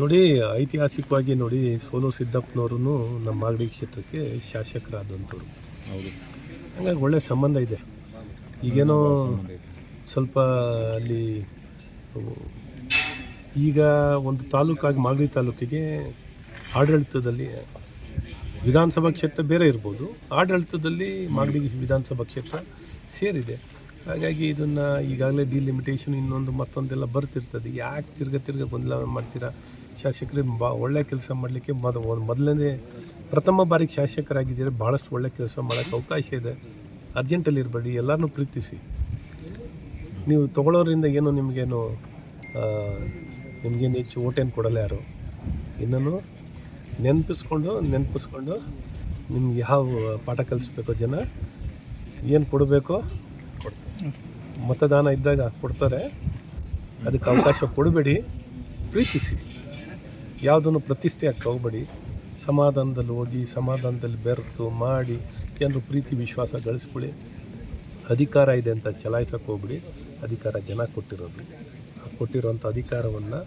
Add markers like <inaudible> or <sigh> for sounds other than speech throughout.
ನೋಡಿ ಐತಿಹಾಸಿಕವಾಗಿ ನೋಡಿ ಸೋಲು ಸಿದ್ದಪ್ಪನವರು ನಮ್ಮ ಮಾಗಡಿ ಕ್ಷೇತ್ರಕ್ಕೆ ಶಾಸಕರಾದಂಥವ್ರು. ಹೌದು. ಹಂಗಾಗಿ ಒಳ್ಳೆ ಸಂಬಂಧ ಇದೆ. ಈಗೇನೋ ಸ್ವಲ್ಪ ಅಲ್ಲಿ ಈಗ ಒಂದು ತಾಲೂಕಾಗಿ ಮಾಗಡಿ ತಾಲೂಕಿಗೆ ಆಡಳಿತದಲ್ಲಿ ವಿಧಾನಸಭಾ ಕ್ಷೇತ್ರ ಬೇರೆ ಇರ್ಬೋದು. ಆಡಳಿತದಲ್ಲಿ ಮಾಗಡಿ ವಿಧಾನಸಭಾ ಕ್ಷೇತ್ರ ಸೇರಿದೆ. ಹಾಗಾಗಿ ಇದನ್ನು ಈಗಾಗಲೇ ಡಿಲಿಮಿಟೇಷನ್ ಇನ್ನೊಂದು ಮತ್ತೊಂದೆಲ್ಲ ಬರ್ತಿರ್ತದೆ. ಯಾಕೆ ತಿರ್ಗ ತಿರ್ಗ ಗೊಂದಲ ಮಾಡ್ತೀರಾ? ಶಾಸಕರಿಗೆ ಬಾ ಒಳ್ಳೆ ಕೆಲಸ ಮಾಡಲಿಕ್ಕೆ ಮೊದ ಮೊದಲನೇ ಪ್ರಥಮ ಬಾರಿಗೆ ಶಾಸಕರಾಗಿದ್ದೀರಿ ಭಾಳಷ್ಟು ಒಳ್ಳೆ ಕೆಲಸ ಮಾಡೋಕ್ಕೆ ಅವಕಾಶ ಇದೆ. ಅರ್ಜೆಂಟಲ್ಲಿ ಇರಬೇಡಿ ಎಲ್ಲರನ್ನೂ ಪ್ರೀತಿಸಿ. ನೀವು ತೊಗೊಳೋರಿಂದ ಏನು ನಿಮಗೇನು ನಿಮಗೇನು ಹೆಚ್ಚು ಓಟೇನು ಕೊಡಲ್ಲ ಯಾರು. ಇನ್ನೂ ನೆನಪಿಸ್ಕೊಂಡು ನೆನಪಿಸ್ಕೊಂಡು ನಿಮ್ಗೆ ಯಾವ ಪಾಠ ಕಲಿಸ್ಬೇಕೋ ಜನ, ಏನು ಕೊಡಬೇಕೋ ಮತದಾನ ಇದ್ದಾಗ ಕೊಡ್ತಾರೆ. ಅದಕ್ಕೆ ಅವಕಾಶ ಕೊಡಬೇಡಿ, ಪ್ರೀತಿಸಿ. ಯಾವುದನ್ನು ಪ್ರತಿಷ್ಠೆ ಹಾಕಿ ಹೋಗ್ಬೇಡಿ ಸಮಾಧಾನದಲ್ಲಿ ಹೋಗಿ ಸಮಾಧಾನದಲ್ಲಿ ಬೆರೆತು ಮಾಡಿ ಜನರು ಪ್ರೀತಿ ವಿಶ್ವಾಸ ಗಳಿಸ್ಕೊಳ್ಳಿ. ಅಧಿಕಾರ ಇದೆ ಅಂತ ಚಲಾಯಿಸೋಕೆ ಹೋಗ್ಬಿಡಿ. ಅಧಿಕಾರ ಜನ ಕೊಟ್ಟಿರೋದು. ಆ ಕೊಟ್ಟಿರೋಂಥ ಅಧಿಕಾರವನ್ನು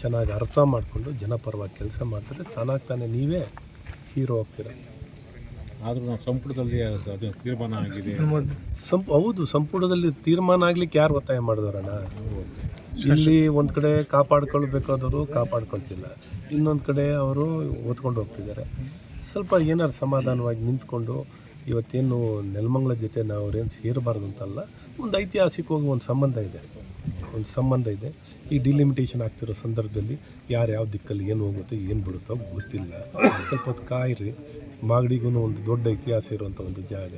ಚೆನ್ನಾಗಿ ಅರ್ಥ ಮಾಡಿಕೊಂಡು ಜನಪರವಾಗಿ ಕೆಲಸ ಮಾಡಿದ್ರೆ ತಾನಾಗಿ ತಾನೇ ನೀವೇ ಹೀರೋ ಹೋಗ್ತೀರ ಆದರೂ ನಾವು ಸಂಪುಟದಲ್ಲಿ ಅದು ತೀರ್ಮಾನ ಆಗಿದೆ. ಸಂಪ್ ಹೌದು ಸಂಪುಟದಲ್ಲಿ ತೀರ್ಮಾನ ಆಗ್ಲಿಕ್ಕೆ ಯಾರು ಒತ್ತಾಯ ಮಾಡಿದವರಣ್ಣ? ಇಲ್ಲಿ ಒಂದು ಕಡೆ ಕಾಪಾಡ್ಕೊಳ್ಬೇಕಾದವರು ಕಾಪಾಡ್ಕೊಳ್ತಿಲ್ಲ. ಇನ್ನೊಂದು ಕಡೆ ಅವರು ಓದ್ಕೊಂಡು ಹೋಗ್ತಿದ್ದಾರೆ. ಸ್ವಲ್ಪ ಏನಾದ್ರು ಸಮಾಧಾನವಾಗಿ ನಿಂತ್ಕೊಂಡು ಇವತ್ತೇನು ನೆಲಮಂಗಲ ಜೊತೆ ನಾವು ಅವ್ರೇನು ಸೇರಬಾರ್ದು ಅಂತಲ್ಲ, ಒಂದು ಐತಿಹಾಸಿಕವಾಗಿ ಒಂದು ಸಂಬಂಧ ಇದೆ. ಒಂದು ಸಂಬಂಧ ಇದೆ. ಈ ಡಿಲಿಮಿಟೇಷನ್ ಆಗ್ತಿರೋ ಸಂದರ್ಭದಲ್ಲಿ ಯಾರು ಯಾವ ದಿಕ್ಕಲ್ಲಿ ಏನು ಹೋಗುತ್ತೋ, ಏನು ಬಿಡುತ್ತೋ ಗೊತ್ತಿಲ್ಲ. ಸ್ವಲ್ಪ ಹೊತ್ತು ಕಾಯಿರಿ. ಮಾಗಡಿಗೂ ಒಂದು ದೊಡ್ಡ ಇತಿಹಾಸ ಇರುವಂಥ ಒಂದು ಜಾಗ.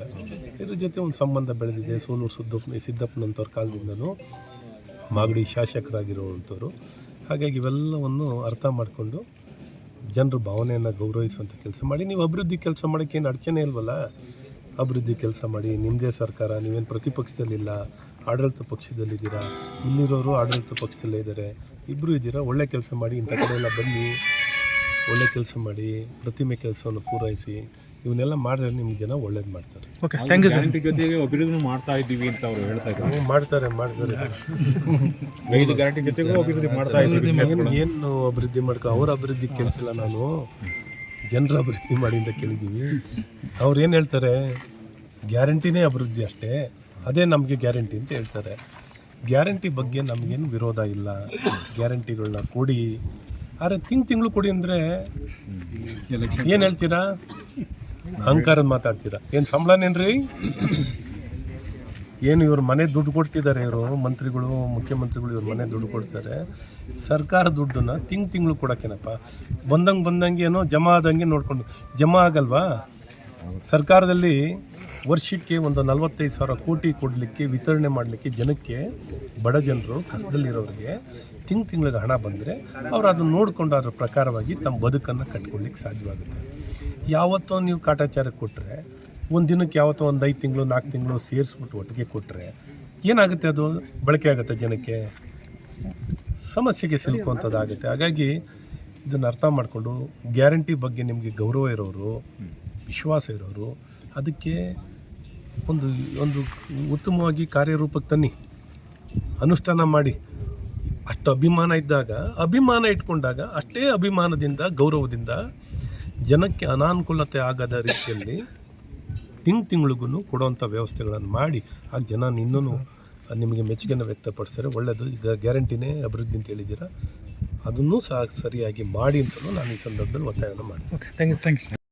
ಇದ್ರ ಜೊತೆ ಒಂದು ಸಂಬಂಧ ಬೆಳೆದಿದೆ. ಸೋಲೂರು ಸುದ್ದಪ್ಪ ಸಿದ್ದಪ್ಪನಂಥವ್ರ ಕಾಲದಿಂದನೂ ಮಾಗಡಿ ಶಾಸಕರಾಗಿರುವಂಥವ್ರು. ಹಾಗಾಗಿ ಇವೆಲ್ಲವನ್ನು ಅರ್ಥ ಮಾಡಿಕೊಂಡು ಜನರ ಭಾವನೆಯನ್ನು ಗೌರವಿಸುವಂಥ ಕೆಲಸ ಮಾಡಿ. ನೀವು ಅಭಿವೃದ್ಧಿ ಕೆಲಸ ಮಾಡೋಕ್ಕೆ ಏನು ಅಡಚಣೆ ಇಲ್ವಲ್ಲ? ಅಭಿವೃದ್ಧಿ ಕೆಲಸ ಮಾಡಿ. ನಿಮ್ಮದೇ ಸರ್ಕಾರ, ನೀವೇನು ಪ್ರತಿಪಕ್ಷದಲ್ಲಿಲ್ಲ, ಆಡಳಿತ ಪಕ್ಷದಲ್ಲಿದ್ದೀರಾ? ಇಲ್ಲಿರೋರು ಆಡಳಿತ ಪಕ್ಷದಲ್ಲೇ ಇದ್ದಾರೆ. ಇಬ್ಬರು ಇದ್ದೀರಾ? ಒಳ್ಳೆ ಕೆಲಸ ಮಾಡಿ ಇಂಥ ಕಡೆ ಎಲ್ಲ ಬನ್ನಿ. ಒಳ್ಳೆ ಕೆಲಸ ಮಾಡಿ, ಪ್ರತಿಮೆ ಕೆಲಸವನ್ನು ಪೂರೈಸಿ. ಇವನ್ನೆಲ್ಲ ಮಾಡಿದ್ರೆ ನಿಮ್ಗೆ ಜನ ಒಳ್ಳೇದು ಮಾಡ್ತಾರೆ. Okay thank you sir guarantee ಜೊತೆಗೆ ಅಭಿವೃದ್ಧಿ ಮಾಡ್ತಾ ಇದ್ದೀವಿ ಅಂತ ಅವರು ಹೇಳ್ತಾ ಇದ್ದಾರೆ ಮಾಡ್ತಾರೆ ಮಾಡ್ತಾರೆ. <laughs> ಐದು ಗ್ಯಾರಂಟಿ ಜೊತೆಗೂ ಅಭಿವೃದ್ಧಿ ಮಾಡ್ತಾ ಇದ್ದೀವಿ ಏನು ಏನು ಅಭಿವೃದ್ಧಿ ಮಾಡ್ಕೊ ಅವ್ರ ಅಭಿವೃದ್ಧಿ ಕೇಳ್ತಿಲ್ಲ ನಾನು. ಜನರ ಅಭಿವೃದ್ಧಿ ಮಾಡಿ ಅಂತ ಕೇಳಿದ್ದೀವಿ. ಅವ್ರು ಏನು ಹೇಳ್ತಾರೆ? ಗ್ಯಾರಂಟಿನೇ ಅಭಿವೃದ್ಧಿ ಅಷ್ಟೇ. ಅದೇ ನಮಗೆ ಗ್ಯಾರಂಟಿ ಅಂತ ಹೇಳ್ತಾರೆ. ಗ್ಯಾರಂಟಿ ಬಗ್ಗೆ ನಮಗೇನು ವಿರೋಧ ಇಲ್ಲ. ಗ್ಯಾರಂಟಿಗಳನ್ನ ಕೊಡಿ. ಆದರೆ ತಿಂಗ್ ತಿಂಗಳು ಕೊಡಿ ಅಂದರೆ ಏನು ಹೇಳ್ತೀರಾ? ಅಹಂಕಾರದ ಮಾತಾಡ್ತೀರಾ? ಏನು ಸಂಬಳನೇನ್ರಿ? ಏನು ಇವ್ರ ಮನೆ ದುಡ್ಡು ಕೊಡ್ತಿದ್ದಾರೆ ಇವರು, ಮಂತ್ರಿಗಳು, ಮುಖ್ಯಮಂತ್ರಿಗಳು ಇವ್ರ ಮನೆ ದುಡ್ಡು ಕೊಡ್ತಾರೆ. ಸರ್ಕಾರ ದುಡ್ಡನ್ನ ತಿಂಗ್ ತಿಂಗಳು ಕೊಡೋಕ್ಕೇನಪ್ಪ? ಬಂದಂಗೆ ಬಂದಂಗೆ ಏನೋ ಜಮಾ ಆದಂಗೆ ನೋಡಿಕೊಂಡು ಜಮಾ ಆಗಲ್ವಾ? ಸರ್ಕಾರದಲ್ಲಿ ವರ್ಷಕ್ಕೆ ಒಂದು ನಲವತ್ತೈದು ಸಾವಿರ ಕೋಟಿ ಕೊಡಲಿಕ್ಕೆ, ವಿತರಣೆ ಮಾಡಲಿಕ್ಕೆ ಜನಕ್ಕೆ ಬಡ ಜನರು ಕಸದಲ್ಲಿರೋರಿಗೆ ತಿಂಗ್ ತಿಂಗಳಿಗೆ ಹಣ ಬಂದರೆ ಅವರು ಅದನ್ನು ನೋಡಿಕೊಂಡು ಅದರ ಪ್ರಕಾರವಾಗಿ ತಮ್ಮ ಬದುಕನ್ನು ಕಟ್ಕೊಳ್ಳಿಕ್ಕೆ ಸಾಧ್ಯವಾಗುತ್ತೆ. ಯಾವತ್ತೋ ನೀವು ಕಾಟಾಚಾರಕ್ಕೆ ಕೊಟ್ಟರೆ ಒಂದು ದಿನಕ್ಕೆ ಯಾವತ್ತೋ ಒಂದು ಐದು ತಿಂಗಳು, ನಾಲ್ಕು ತಿಂಗಳು ಸೇರಿಸ್ಬಿಟ್ಟು ಒಟ್ಟಿಗೆ ಕೊಟ್ಟರೆ ಏನಾಗುತ್ತೆ ಅದು? ಬಳಕೆ ಆಗುತ್ತೆ ಜನಕ್ಕೆ? ಸಮಸ್ಯೆಗೆ ಸಿಲುಕುವಂಥದ್ದಾಗುತ್ತೆ. ಹಾಗಾಗಿ ಇದನ್ನು ಅರ್ಥ ಮಾಡಿಕೊಂಡು ಗ್ಯಾರಂಟಿ ಬಗ್ಗೆ ನಿಮಗೆ ಗೌರವ ಇರೋರು, ವಿಶ್ವಾಸ ಇರೋರು, ಅದಕ್ಕೆ ಒಂದು ಒಂದು ಉತ್ತಮವಾಗಿ ಕಾರ್ಯರೂಪಕ್ಕೆ ತನ್ನಿ. ಅನುಷ್ಠಾನ ಮಾಡಿ. ಅಷ್ಟು ಅಭಿಮಾನ ಇದ್ದಾಗ, ಅಭಿಮಾನ ಇಟ್ಕೊಂಡಾಗ ಅಷ್ಟೇ ಅಭಿಮಾನದಿಂದ, ಗೌರವದಿಂದ ಜನಕ್ಕೆ ಅನಾನುಕೂಲತೆ ಆಗದ ರೀತಿಯಲ್ಲಿ ತಿಂಗ್ ತಿಂಗಳಿಗೂ ಕೊಡುವಂಥ ವ್ಯವಸ್ಥೆಗಳನ್ನು ಮಾಡಿ, ಆ ಜನ ಇನ್ನೂ ನಿಮಗೆ ಮೆಚ್ಚುಗೆನ ವ್ಯಕ್ತಪಡಿಸ್ತಾರೆ ಒಳ್ಳೆಯದು ಈಗ ಗ್ಯಾರಂಟಿನೇ ಅಭಿವೃದ್ಧಿ ಅಂತ ಹೇಳಿದ್ದೀರಾ? ಅದನ್ನೂ ಸಹ ಸರಿಯಾಗಿ ಮಾಡಿ ಅಂತಲೂ ನಾನು ಈ ಸಂದರ್ಭದಲ್ಲಿ ಒತ್ತಾಯವನ್ನು ಮಾಡ್ತೀನಿ. Thank you thank you